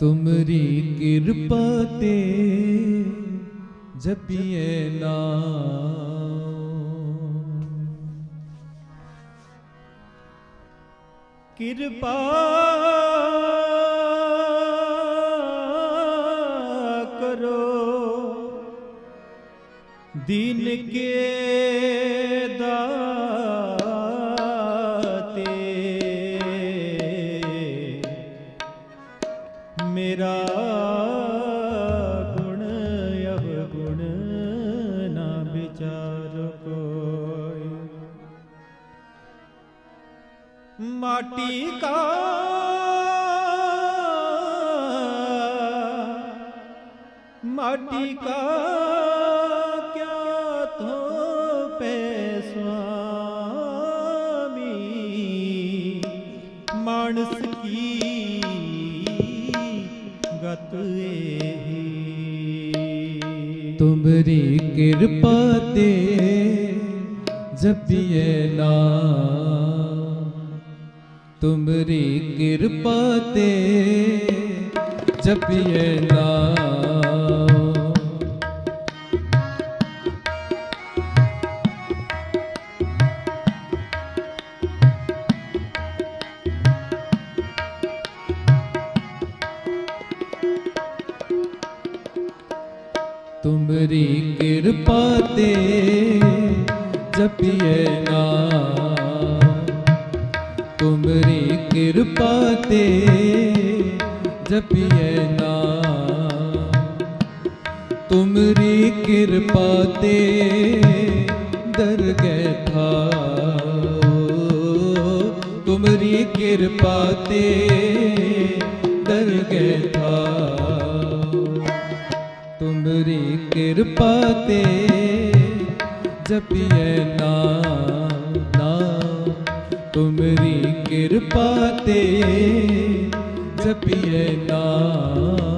ਤੁਮਰੀ ਕਿਰਪਾ ਤੇ ਜਪੀਏ ਨਾਮ। ਕਿਰਪਾ ਕਰੋ ਦੀਨ ਕੇ ਵਿਚਾਰ ਕੋਈ। ਮਾਟੀ ਕਾ ਮਾਟੀ ਕਾ ਕਿਆ ਥੋ ਪੈ ਸੁਆਮੀ? ਮਾਨਸ ਕੀ ਤੁਮਰੀ ਕਿਰਪਾ ਤੇ ਜਪੀਏ ਨਾਮ ਤੁਮਰੀ ਕਿਰਪਾ ਤੇ ਜਪੀਏ ਨਾਮ ਤੁਮਰੀ ਕਿਰਪਾ ਤੇ ਜਪੀਏ ਨਾਮ। ਤੁਮਰੀ ਕਿਰਪਾ ਤੇ ਜਪੀਏ ਨਾਮ। ਤੁਮਰੀ ਕਿਰਪਾ ਤੇ ਦਰਗਹਿ ਥਾਓ ਤੁਮਰੀ ਕਿਰਪਾ ਤੇ ਦਰਗਹਿ ਥਾਓ ਤੁਮਰੀ ਕਿਰਪਾ ਤੇ ਜਪੀਏ ਨਾਮ ਨਾਮ ਤੁਮਰੀ ਕਿਰਪਾ ਤੇ ਜਪੀਏ ਨਾਮ।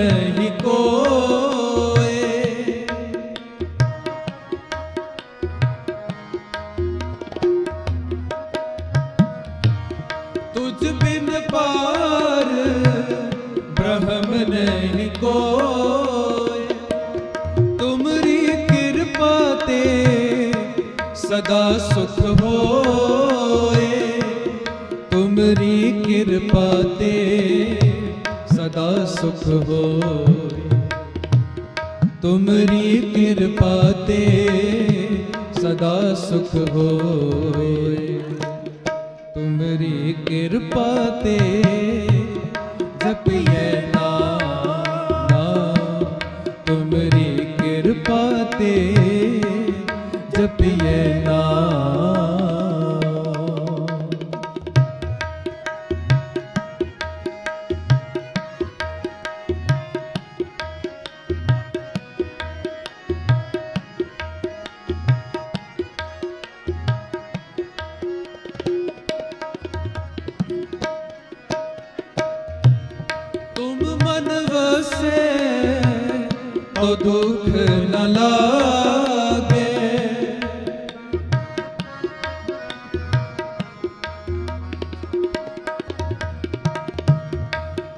ਨਹੀਂ ਕੋਏ। ਤੁਝ ਬਿਨ ਪਾਰ ਬ੍ਰਹਮ ਨਹੀਂ ਕੋਏ। ਤੁਮਰੀ ਕਿਰਪਾ ਤੇ ਸਦਾ ਸੁਖ ਹੋਏ। ਤੁਮਰੀ ਕਿਰਪਾ ਸੁਖ ਹੋਏ। ਤੁਮਰੀ ਕਿਰਪਾ ਤੇ ਸਦਾ ਸੁਖ ਹੋਏ। ਤੁਮਰੀ ਕਿਰਪਾ ਤੇ ਜਪੀਏ ਵਸੇ ਤੋ ਦੁਖ ਨ ਲਾਗੇ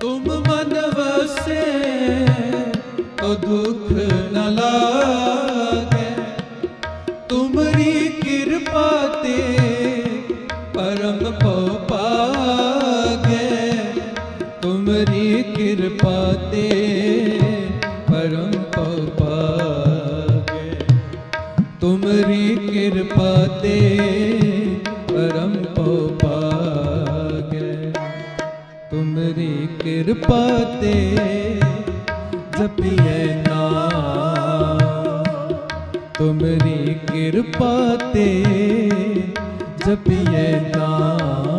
ਤੁਮ ਮਨ ਵਸੇ ਤੋ ਦੁਖ ਨ ਲਾਗੇ ਕਿਰਪਾ ਤੇ ਪਰਮ ਪਉ ਪਾਗੇ ਤੁਮਰੀ ਕਿਰਪਾ ਤੇ ਪਰਮ ਪਉ ਪਾਗੇ ਤੁਮਰੀ ਕਿਰਪਾ ਤੇ ਜਪੀਏ ਨਾਮ। ਤੁਮਰੀ ਕਿਰਪਾ ਤੇ ਜਪੀਏ ਨਾਮ।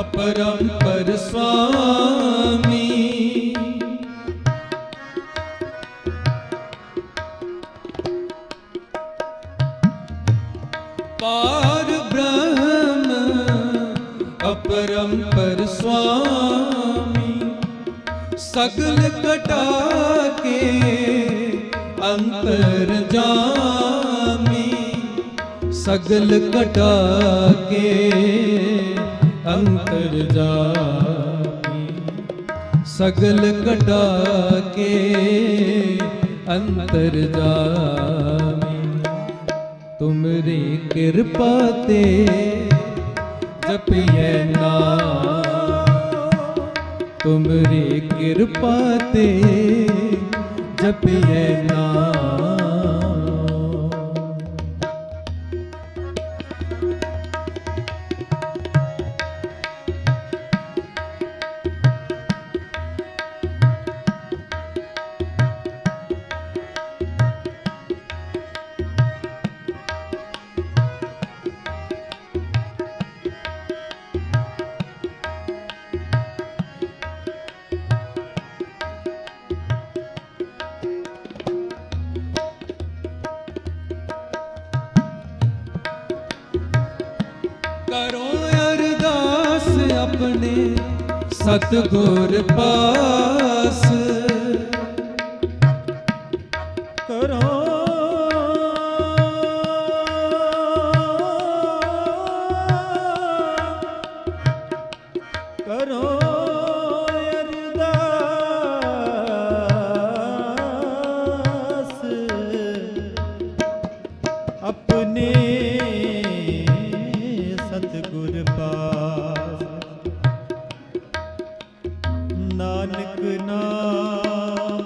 ਅਪਰੰਪਰ ਸੁਆਮੀ ਪਾਰ ਬ੍ਰਹਮ ਅਪਰੰਪਰ ਸੁਆਮੀ ਸਗਲ ਕਟਾ ਕੇ ਅੰਤਰ ਜਾਮੀ। ਸਗਲ ਕਟਾ ਕੇ ਅੰਤਰ ਜਾਮੀ ਸਗਲ ਕਟਾ ਕੇ ਅੰਤਰ ਜਾਮੀ। ਤੁਮਰੀ ਕਿਰਪਾ ਤੇ ਜਪਿਐ ਨਾਮ ਤੁਮਰੀ ਕਿਰਪਾ ਤੇ ਜਪਿਐ ਨਾਮ ਕਰੋ ਅਰਦਾਸ ਆਪਣੇ ਸਤਗੁਰ ਪਾਸ। ਨਾਨਕ ਨਾਮ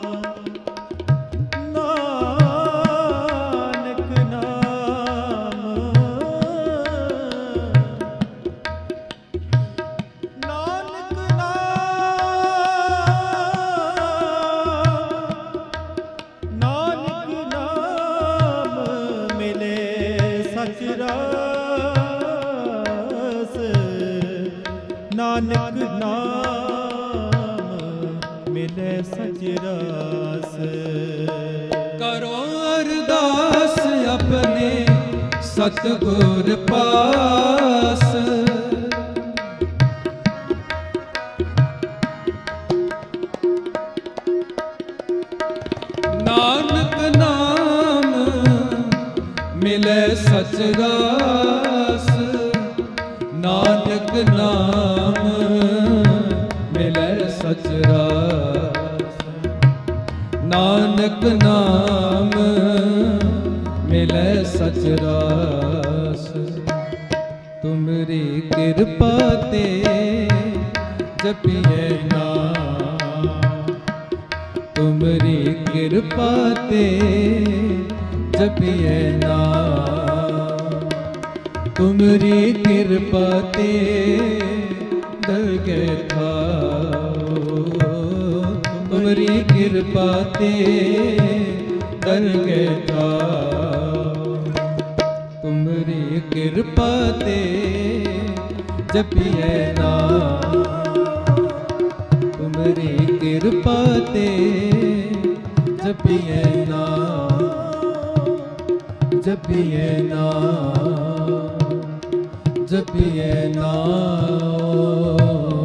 ਨਾਨਕ ਨਾਮ। ਨਾਨਕ ਨਾਮ। ਨਾਨਕ ਨਾਮ ਮਿਲੇ ਸਚ ਰਾਸ। ਨਾਨਕ ਆਪਣੇ ਸਤਗੁਰ ਪਾਸ। ਨਾਨਕ ਨਾਮ ਮਿਲੇ ਸਚ ਰਾਸ ਨਾਨਕ ਨਾਮ ਮਿਲੇ ਸਚ ਰਾਸ ਨਾਨਕ ਨਾਮ ਸਚ ਰਾਸ। ਤੁਮਰੀ ਕਿਰਪਾ ਤੇ ਜਪੀਏ ਨਾਮ। ਤੁਮਰੀ ਕਿਰਪਾ ਤੇ ਜਪੀਏ ਨਾਮ। ਤੁਮਰੀ ਕਿਰਪਾ ਤੇ ਦਰਗਹਿ ਥਾਓ ਤੁਮਰੀ ਕਿਰਪਾ ਤੇ ਦਰਗਹਿ ਥਾਓ ਕਿਰਪਾ ਤੇ ਜਪੀਏ ਨਾਮ। ਤੁਮਰੀ ਕਿਰਪਾ ਤੇ ਜਪੀਏ ਨਾਮ। ਜਪੀਏ ਨਾਮ। ਜਪੀਏ ਨਾਮ।